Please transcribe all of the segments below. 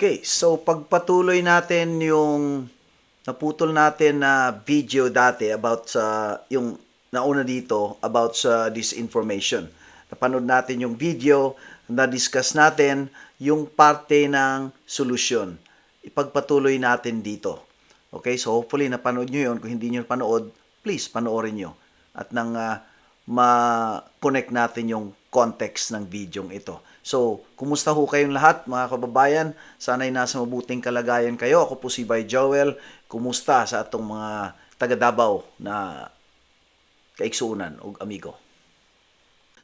Okay, so pagpatuloy natin yung naputol natin na video dati about sa yung nauna dito about sa disinformation. Napanood natin yung video, na-discuss natin yung parte ng solusyon. Ipagpatuloy natin dito. Okay, so hopefully napanood nyo yun. Kung hindi nyo napanood, please panoorin nyo. At nang ah, ma-connect natin yung context ng video ito. So, kumusta ho kayong lahat mga kababayan? Sana'y nasa mabuting kalagayan kayo. Ako po si Bay Joel. Kumusta sa atong mga taga Davao na kaiksuunan o amigo?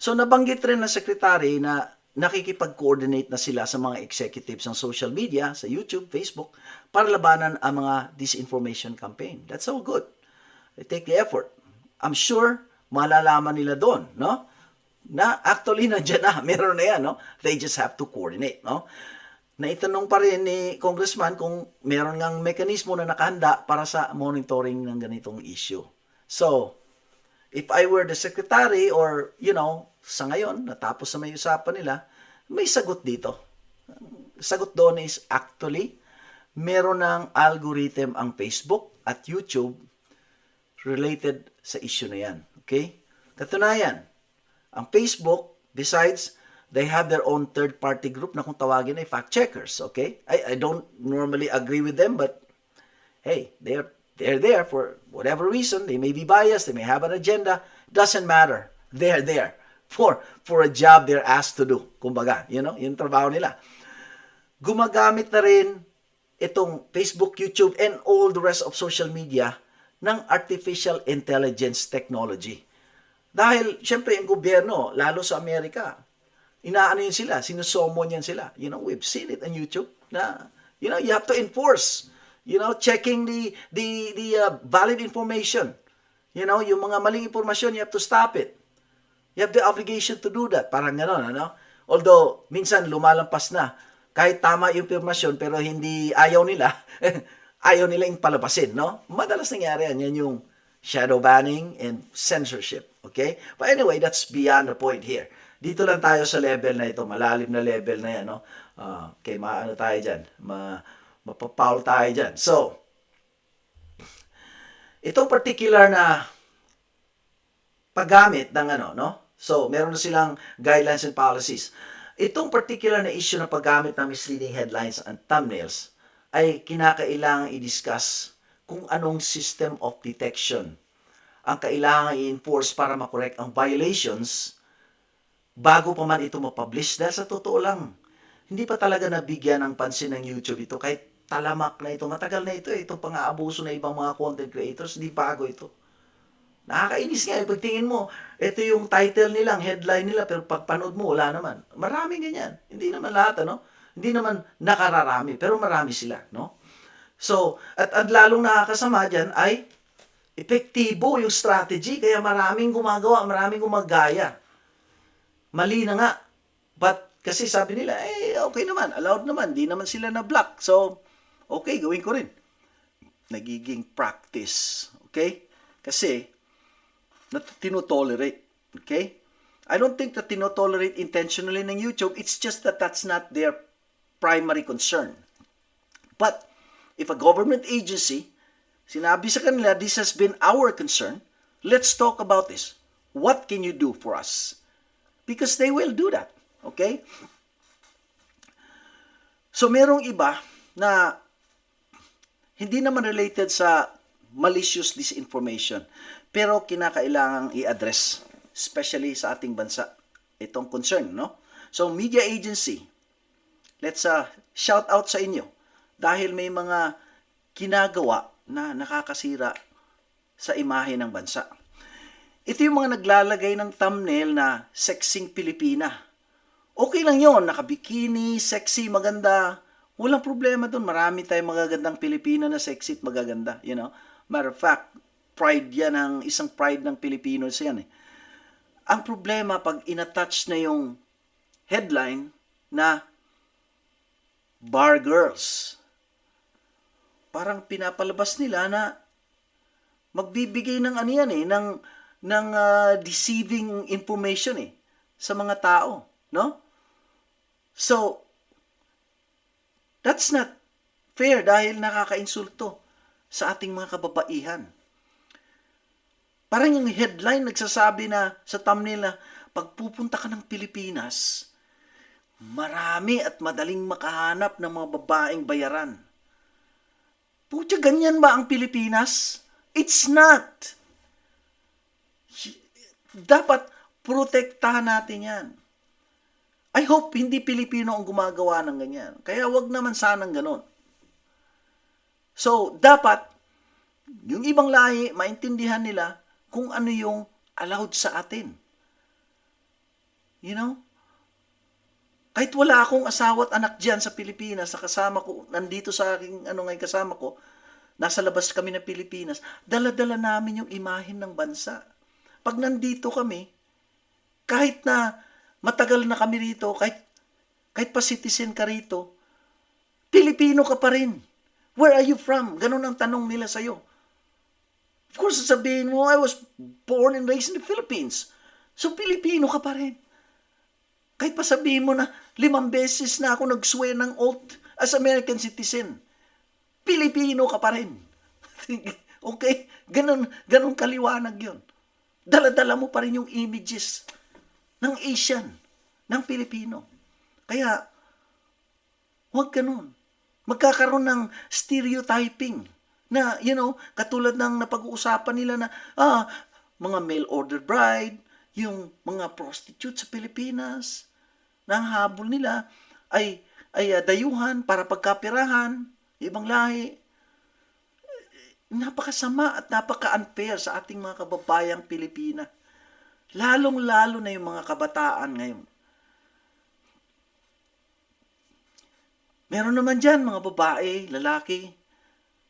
So, nabanggit rin ng sekretary na nakikipag-coordinate na sila sa mga executives ng social media, sa YouTube, Facebook, para labanan ang mga disinformation campaign. That's so good. They take the effort. I'm sure malalaman nila doon, no? Na actually nandiyan na, meron na yan, no? They just have to coordinate, no? Naitanong pa rin ni Congressman kung meron ngang mekanismo na nakahanda para sa monitoring ng ganitong issue. So, if I were the secretary or, you know, sa ngayon, natapos na may usapan nila, may sagot dito. Sagot doon is actually, meron ng algorithm ang Facebook at YouTube related sa issue na yan. Okay? Katunayan, ang Facebook, besides, they have their own third-party group na kung tawagin ay fact-checkers. Okay? I, I don't normally agree with them, but hey, they're, they're there for whatever reason. They may be biased, they may have an agenda. Doesn't matter. They're there for, for a job they're asked to do. Kumbaga, you know, yung trabaho nila. Gumagamit na rin itong Facebook, YouTube, and all the rest of social media ng artificial intelligence technology. Dahil, syempre, yung gobyerno, lalo sa Amerika, inaano yun sila, sinusomon yan sila. You know, we've seen it on YouTube na, you know, you have to enforce, you know, checking the, the, the uh, valid information. You know, yung mga maling impormasyon, you have to stop it. You have the obligation to do that. Parang gano'n, ano? Although, minsan lumalampas na. Kahit tama yung impormasyon, pero hindi ayaw nila, ayaw nila yung palabasin, no? Madalas nangyari yan. Yan yung shadow banning and censorship. Okay? But anyway, that's beyond the point here. Dito lang tayo sa level na ito, malalim na level na yan, no? Uh, okay, maano tayo dyan? Ma, mapapaul tayo dyan. So, itong particular na paggamit ng ano, no? So, meron na silang guidelines and policies. Itong particular na issue na paggamit ng misleading headlines and thumbnails ay kinakailangan i-discuss kung anong system of detection ang kailangan i-enforce para makorek ang violations bago pa man ito mapublish. Dahil sa totoo lang, hindi pa talaga nabigyan ng pansin ng YouTube ito kahit talamak na ito. Matagal na ito eh. Itong pang-aabuso na ibang mga content creators, hindi bago ito. Nakakainis nga, eh. pagtingin mo, ito yung title nila, ang headline nila, pero pagpanood mo, wala naman. Maraming ganyan. Hindi naman lahat, ano? Hindi naman nakararami, pero marami sila, no? So, at, at lalong nakakasama dyan ay epektibo yung strategy, kaya maraming gumagawa, maraming gumagaya. Mali na nga. But, kasi sabi nila, eh, okay naman, allowed naman, di naman sila na-block. So, okay, gawin ko rin. Nagiging practice. Okay? Kasi, na tinotolerate. Okay? I don't think that tinotolerate intentionally ng YouTube. It's just that that's not their primary concern. But if a government agency, sinabi sa kanila, this has been our concern, let's talk about this. What can you do for us? Because they will do that. Okay? So merong iba na hindi naman related sa malicious disinformation. Pero kinakailangang i-address, especially sa ating bansa, itong concern, no? So, media agency, let's uh, shout out sa inyo dahil may mga ginagawa na nakakasira sa imahe ng bansa. Ito yung mga naglalagay ng thumbnail na sexing Pilipina. Okay lang yon nakabikini, sexy, maganda. Walang problema doon. Marami tayong magagandang Pilipina na sexy at magaganda. You know? Matter of fact, pride yan ng isang pride ng Pilipinos yan eh. Ang problema pag inattach na yung headline na bar girls. Parang pinapalabas nila na magbibigay ng ano yan eh, ng, ng uh, deceiving information eh, sa mga tao. No? So, That's not fair dahil nakakainsulto sa ating mga kababaihan. Parang yung headline nagsasabi na sa thumbnail na pagpupunta ka ng Pilipinas, marami at madaling makahanap ng mga babaeng bayaran. Putya, ganyan ba ang Pilipinas? It's not. Dapat protektahan natin yan. I hope hindi Pilipino ang gumagawa ng ganyan. Kaya wag naman sanang ganon. So, dapat, yung ibang lahi, maintindihan nila kung ano yung allowed sa atin. You know? Kahit wala akong asawa at anak dyan sa Pilipinas, sa kasama ko, nandito sa aking, ano ngayon kasama ko, nasa labas kami ng Pilipinas, dala-dala namin yung imahin ng bansa. Pag nandito kami, kahit na matagal na kami rito, kahit, kahit pa citizen ka rito, Pilipino ka pa rin. Where are you from? Ganun ang tanong nila sa'yo. Of course, sasabihin mo, I was born and raised in the Philippines. So, Pilipino ka pa rin. Kahit pa sabihin mo na limang beses na ako nag-swear ng oath as American citizen. Pilipino ka pa rin. okay? Ganun, ganun kaliwanag yun. Dala-dala mo pa rin yung images ng Asian, ng Pilipino. Kaya, huwag ganun. Magkakaroon ng stereotyping na, you know, katulad ng napag-uusapan nila na, ah, mga mail-order bride, yung mga prostitute sa Pilipinas, na habol nila ay, ay ah, dayuhan para pagkapirahan, ibang lahi. Napakasama at napaka-unfair sa ating mga kababayang Pilipina. Lalong-lalo na yung mga kabataan ngayon. Meron naman dyan mga babae, lalaki,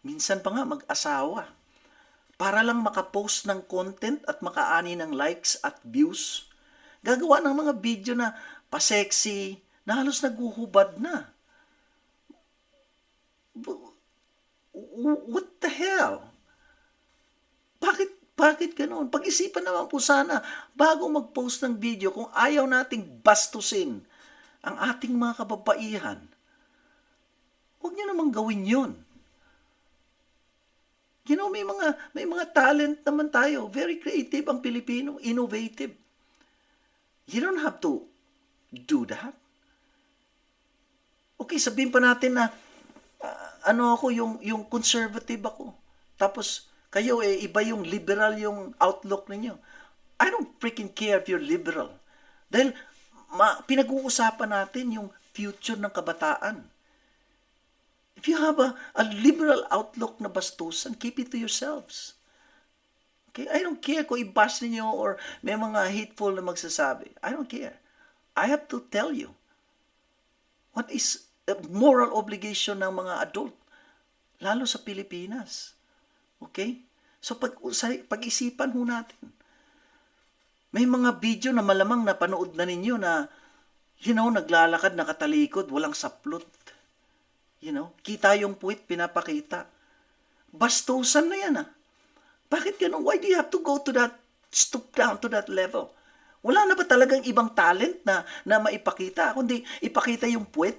minsan pa nga mag-asawa para lang makapost ng content at makaani ng likes at views. Gagawa ng mga video na pa-sexy, na halos naguhubad na. What the hell? Bakit, bakit ganun? Pag-isipan naman po sana, bago mag-post ng video, kung ayaw nating bastusin ang ating mga kababaihan, huwag niyo namang gawin yun. You know, may mga, may mga talent naman tayo. Very creative ang Pilipino, innovative. You don't have to do that. Okay, sabihin pa natin na ah, ano ako, yung, yung conservative ako. Tapos, kayo eh, iba yung liberal yung outlook ninyo. I don't freaking care if you're liberal. Dahil ma, pinag-uusapan natin yung future ng kabataan. If you have a, a liberal outlook na bastusan, keep it to yourselves. Okay? I don't care kung i-bash ninyo or may mga hateful na magsasabi. I don't care. I have to tell you what is a moral obligation ng mga adult, lalo sa Pilipinas. Okay? So pag, pag-isipan ho natin. May mga video na malamang napanood na ninyo na, you know, naglalakad, nakatalikod, walang saplot. You know, kita yung puwit, pinapakita. Bastusan na yan ah. Bakit ganun? Why do you have to go to that, stoop down to that level? Wala na ba talagang ibang talent na, na maipakita, kundi ipakita yung puwet?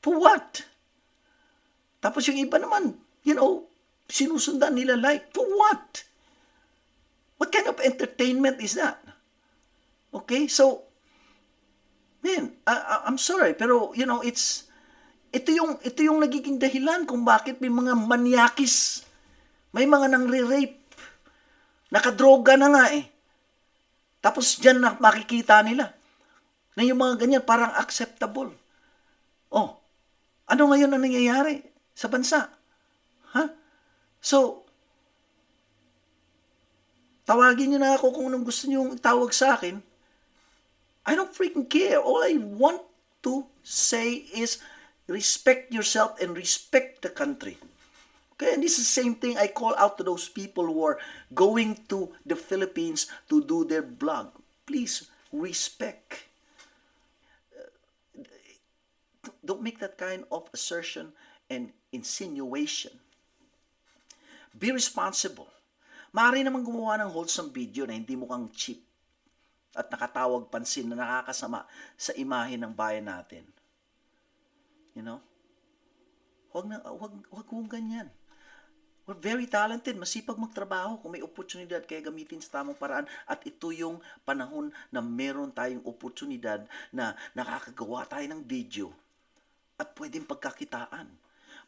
For what? Tapos yung iba naman, you know, sinusundan nila like, for what? What kind of entertainment is that? Okay, so, man, I, I'm sorry, pero, you know, it's, ito yung, ito yung nagiging dahilan kung bakit may mga manyakis, may mga nangre-rape, nakadroga na nga eh. Tapos dyan na makikita nila na yung mga ganyan parang acceptable. Oh, ano ngayon ang nangyayari sa bansa? Ha? So, tawagin niyo na ako kung anong gusto niyo tawag sa akin. I don't freaking care. All I want to say is respect yourself and respect the country. Okay, and this is the same thing I call out to those people who are going to the Philippines to do their blog. Please respect. Uh, Don't make that kind of assertion and insinuation. Be responsible. Maaari naman gumawa ng wholesome video na hindi mukhang cheap at nakatawag pansin na nakakasama sa imahe ng bayan natin. You know? Huwag na, huwag, huwag kong ganyan. We're very talented, masipag magtrabaho kung may oportunidad kaya gamitin sa tamang paraan at ito yung panahon na meron tayong oportunidad na nakakagawa tayo ng video at pwedeng pagkakitaan.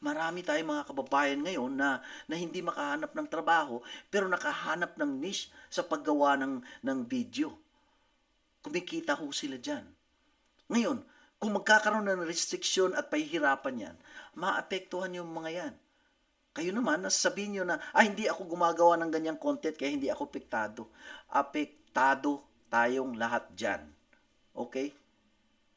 Marami tayong mga kababayan ngayon na, na hindi makahanap ng trabaho pero nakahanap ng niche sa paggawa ng, ng video. Kumikita ho sila dyan. Ngayon, kung magkakaroon ng restriction at pahihirapan yan, maapektuhan yung mga yan. Kayo naman, nasasabihin nyo na, ah, hindi ako gumagawa ng ganyang content kaya hindi ako apektado. Apektado tayong lahat dyan. Okay?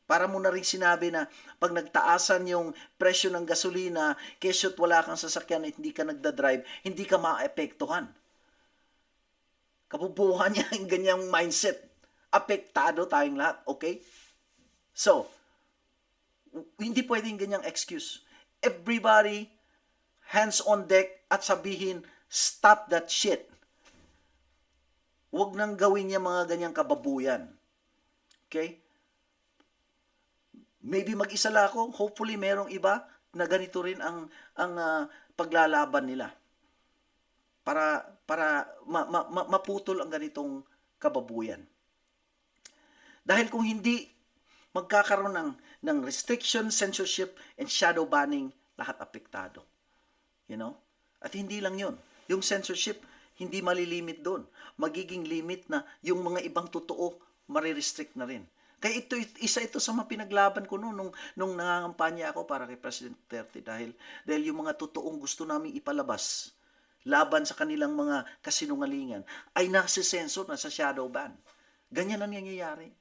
Para mo na rin sinabi na pag nagtaasan yung presyo ng gasolina, kesyot wala kang sasakyan at hindi ka nagda-drive, hindi ka maapektuhan. Kabubuhan niya yung ganyang mindset. Apektado tayong lahat. Okay? So, hindi pwedeng ganyang excuse. Everybody hands on deck at sabihin, stop that shit. Huwag nang gawin niya mga ganyang kababuyan. Okay? Maybe mag-isa lang ako, hopefully merong iba na ganito rin ang ang ah, paglalaban nila. Para para ma, ma, ma- maputol ang ganitong kababuyan. Dahil kung hindi magkakaroon ng ng restriction, censorship and shadow banning, lahat apektado. You know? At hindi lang 'yon. Yung censorship hindi malilimit doon. Magiging limit na yung mga ibang totoo marirestrict na rin. Kaya ito, isa ito sa mga pinaglaban ko noon nung, nung nangangampanya ako para kay President Duterte dahil, dahil yung mga totoong gusto namin ipalabas laban sa kanilang mga kasinungalingan ay nasa-sensor na sa shadow ban. Ganyan ang nangyayari.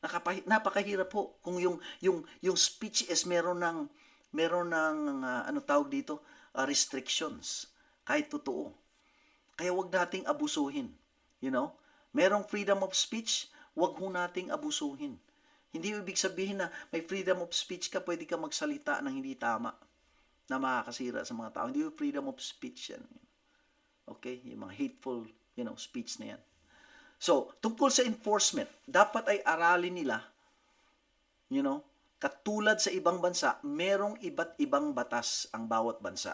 Nakapahi, napakahirap po kung yung yung yung speech is meron ng meron ng ah, ano tawag dito ah, restrictions kahit totoo. Kaya wag nating abusuhin, you know? Merong freedom of speech, wag ho nating abusuhin. Hindi ibig sabihin na may freedom of speech ka, pwede ka magsalita ng hindi tama na makakasira sa mga tao. Hindi yung freedom of speech yan. Okay? Yung mga hateful, you know, speech na yan. So, tungkol sa enforcement, dapat ay aralin nila, you know, katulad sa ibang bansa, merong iba't ibang batas ang bawat bansa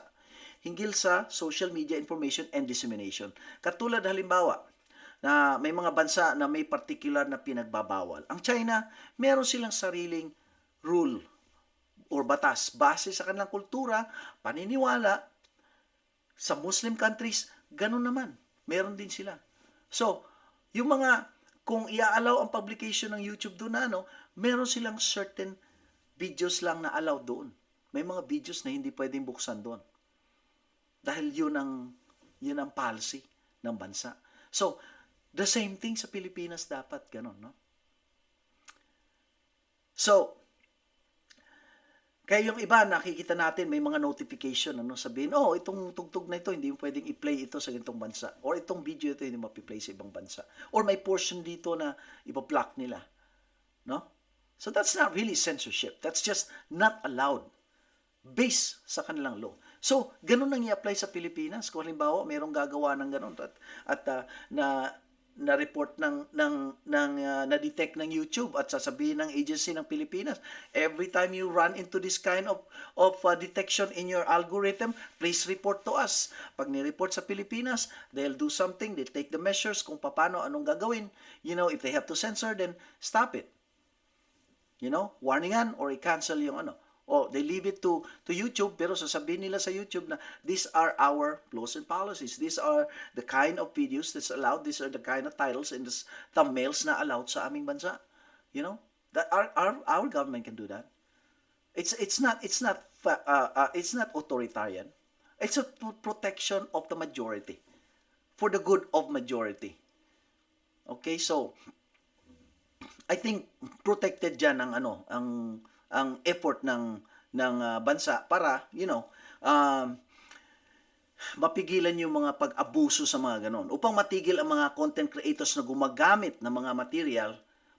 hinggil sa social media information and dissemination. Katulad halimbawa, na may mga bansa na may particular na pinagbabawal. Ang China, meron silang sariling rule or batas base sa kanilang kultura, paniniwala. Sa Muslim countries, ganun naman. Meron din sila. So, yung mga, kung i-allow ang publication ng YouTube doon na, ano, meron silang certain videos lang na allowed doon. May mga videos na hindi pwedeng buksan doon. Dahil yun ang, yun ang policy ng bansa. So, the same thing sa Pilipinas dapat, ganun, no? So, kaya yung iba, nakikita natin, may mga notification, ano, sabihin, oh, itong tugtog na ito, hindi mo pwedeng i-play ito sa ganitong bansa. Or itong video ito, hindi mo play sa ibang bansa. Or may portion dito na ipa-block nila. No? So that's not really censorship. That's just not allowed based sa kanilang law. So, ganun ang i-apply sa Pilipinas. Kung halimbawa, mayroong gagawa ng ganun at, at uh, na na report ng ng ng uh, na-detect ng YouTube at sasabihin ng agency ng Pilipinas every time you run into this kind of of uh, detection in your algorithm please report to us. Pag ni-report sa Pilipinas they'll do something they'll take the measures kung paano anong gagawin. You know if they have to censor then stop it. You know warningan or i-cancel yung ano Oh, they leave it to to YouTube pero sasabihin nila sa YouTube na these are our laws and policies. These are the kind of videos that's allowed. These are the kind of titles and the thumbnails na allowed sa aming bansa. You know? That our our, our government can do that. It's it's not it's not uh, uh, it's not authoritarian. It's a protection of the majority for the good of majority. Okay? So I think protected diyan ang ano, ang ang effort ng ng uh, bansa para, you know, um, mapigilan yung mga pag-abuso sa mga ganon. Upang matigil ang mga content creators na gumagamit ng mga material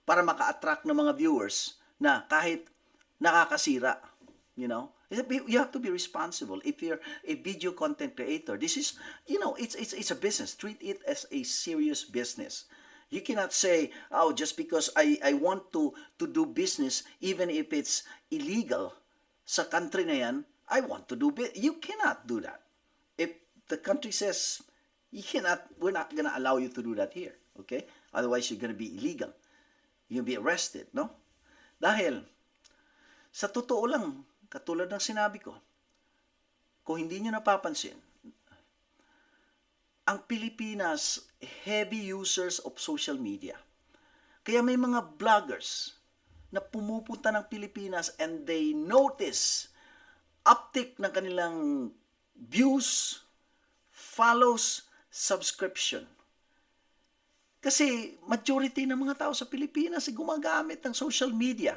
para maka-attract ng mga viewers na kahit nakakasira, you know, you have to be responsible if you're a video content creator. This is, you know, it's it's it's a business. Treat it as a serious business. You cannot say, oh, just because I, I want to, to do business, even if it's illegal, sa country na yan, I want to do bit. You cannot do that. If the country says, you cannot, we're not gonna allow you to do that here. Okay? Otherwise, you're gonna be illegal. You'll be arrested, no? Dahil, sa totoo lang, katulad ng sinabi ko, kung hindi nyo napapansin, ang Pilipinas, heavy users of social media. Kaya may mga vloggers na pumupunta ng Pilipinas and they notice uptick ng kanilang views, follows, subscription. Kasi majority ng mga tao sa Pilipinas ay gumagamit ng social media.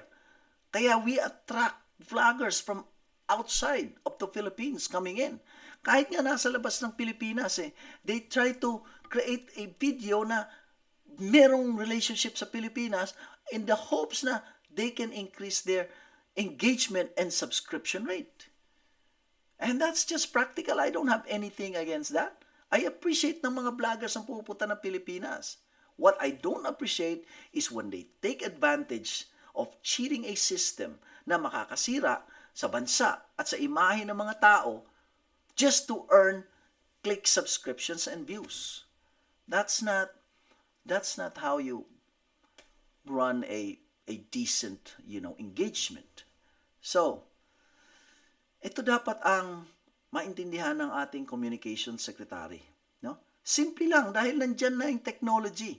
Kaya we attract vloggers from outside of the Philippines coming in. Kahit nga nasa labas ng Pilipinas eh, they try to create a video na merong relationship sa Pilipinas in the hopes na they can increase their engagement and subscription rate. And that's just practical. I don't have anything against that. I appreciate ng mga vloggers ang pupunta ng Pilipinas. What I don't appreciate is when they take advantage of cheating a system na makakasira sa bansa at sa imahe ng mga tao just to earn click subscriptions and views. That's not that's not how you run a a decent, you know, engagement. So, ito dapat ang maintindihan ng ating communication secretary, no? Simple lang dahil nandiyan na yung technology.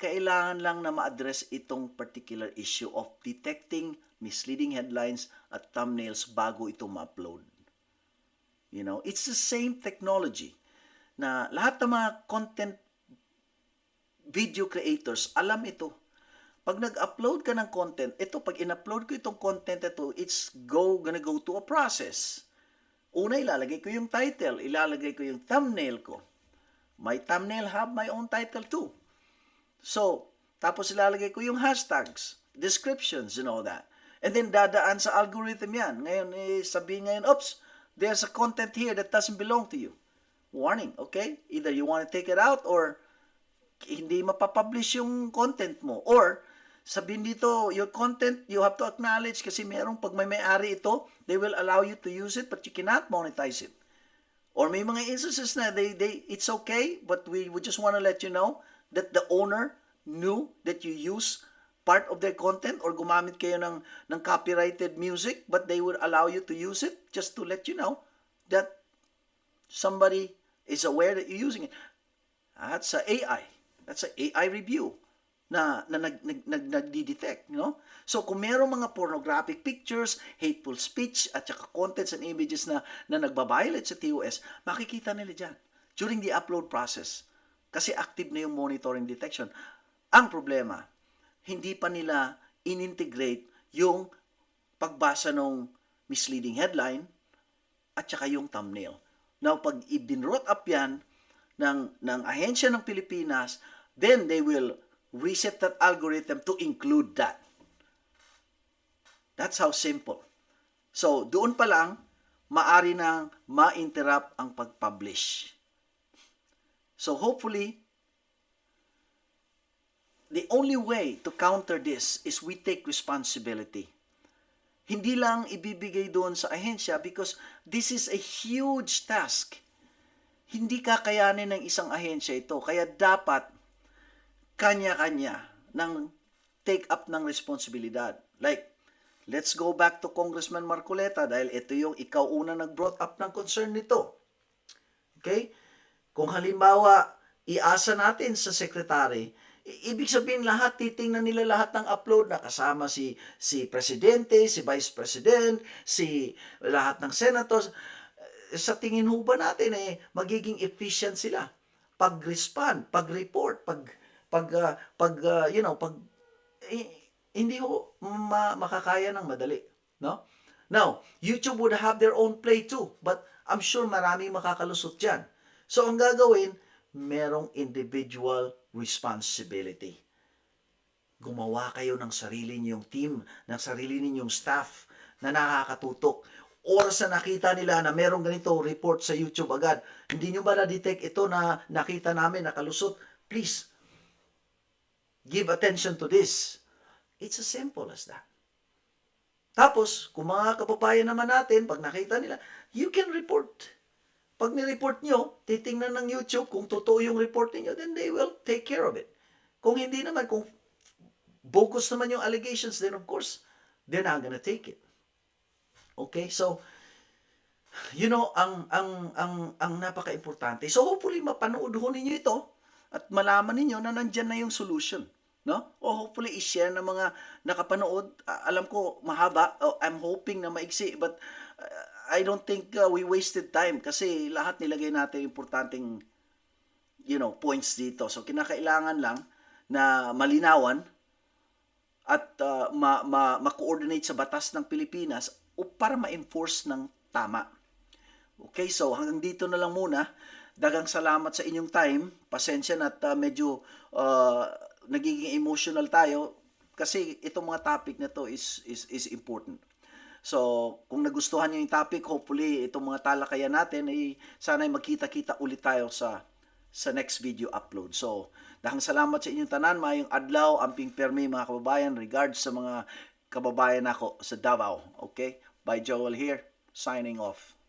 Kailangan lang na ma-address itong particular issue of detecting misleading headlines at thumbnails bago ito ma-upload. You know, it's the same technology na lahat ng mga content video creators, alam ito. Pag nag-upload ka ng content, ito, pag in-upload ko itong content ito, it's go, gonna go to a process. Una, ilalagay ko yung title, ilalagay ko yung thumbnail ko. My thumbnail have my own title too. So, tapos ilalagay ko yung hashtags, descriptions and all that. And then dadaan sa algorithm yan. Ngayon, eh, sabihin ngayon, oops, there's a content here that doesn't belong to you. Warning, okay? Either you want to take it out or hindi mapapublish yung content mo. Or, sabihin dito, your content, you have to acknowledge kasi merong pag may may-ari ito, they will allow you to use it but you cannot monetize it. Or may mga instances na they, they, it's okay, but we would just want to let you know that the owner knew that you use part of their content or gumamit kayo ng, ng copyrighted music, but they would allow you to use it just to let you know that somebody is aware that you're using it. That's a AI. That's a AI review na, na nag, nag, nag, nagdi-detect, you know? So, kung merong mga pornographic pictures, hateful speech, at saka contents and images na, na nagbabiolate sa TOS, makikita nila dyan during the upload process. Kasi active na yung monitoring detection. Ang problema, hindi pa nila inintegrate yung pagbasa ng misleading headline at saka yung thumbnail. Now, pag ibinrot up yan ng, ng ahensya ng Pilipinas, then they will reset that algorithm to include that. That's how simple. So, doon pa lang, maari nang ma-interrupt ang pag-publish. So, hopefully, the only way to counter this is we take responsibility. Hindi lang ibibigay doon sa ahensya because this is a huge task. Hindi kakayanin ng isang ahensya ito. Kaya dapat kanya-kanya ng take up ng responsibilidad. Like, let's go back to Congressman Marcoleta dahil ito yung ikaw una nag-brought up ng concern nito. Okay? Kung halimbawa, iasa natin sa secretary, ibig sabihin lahat, titingnan nila lahat ng upload na kasama si si presidente, si vice president, si lahat ng senators. Sa tingin ho ba natin eh, magiging efficient sila? Pag-respond, pag-report, pag pag ah, pag ah, you know, pag eh, hindi ho ma- makakaya ng madali, no? Now, YouTube would have their own play too, but I'm sure marami makakalusot diyan. So ang gagawin, merong individual responsibility. Gumawa kayo ng sarili ninyong team, ng sarili ninyong staff na nakakatutok. Oras na nakita nila na merong ganito report sa YouTube agad, hindi nyo ba na-detect ito na nakita namin nakalusot? Please, give attention to this. It's as simple as that. Tapos, kung mga kababayan naman natin, pag nakita nila, you can report. Pag ni-report nyo, titingnan ng YouTube kung totoo yung report niyo, then they will take care of it. Kung hindi naman, kung bogus naman yung allegations, then of course, they're not gonna take it. Okay? So, you know, ang ang ang ang napaka-importante. So hopefully mapanood ho ninyo ito at malaman ninyo na nandyan na yung solution, no? O hopefully i-share ng mga nakapanood. Ah, alam ko mahaba. Oh, I'm hoping na maiksi but uh, I don't think uh, we wasted time kasi lahat nilagay natin importanteng you know, points dito. So kinakailangan lang na malinawan at uh, ma, ma, ma-coordinate sa batas ng Pilipinas o para ma-enforce ng tama. Okay, so hanggang dito na lang muna. Dagang salamat sa inyong time. Pasensya na at uh, medyo uh, nagiging emotional tayo kasi itong mga topic na to is is is important. So, kung nagustuhan niyo yung topic, hopefully itong mga talakayan natin ay sana ay magkita-kita ulit tayo sa sa next video upload. So, dahang salamat sa inyong tanan, mayong adlaw, amping permi mga kababayan, regards sa mga kababayan ako sa Davao. Okay? Bye Joel here, signing off.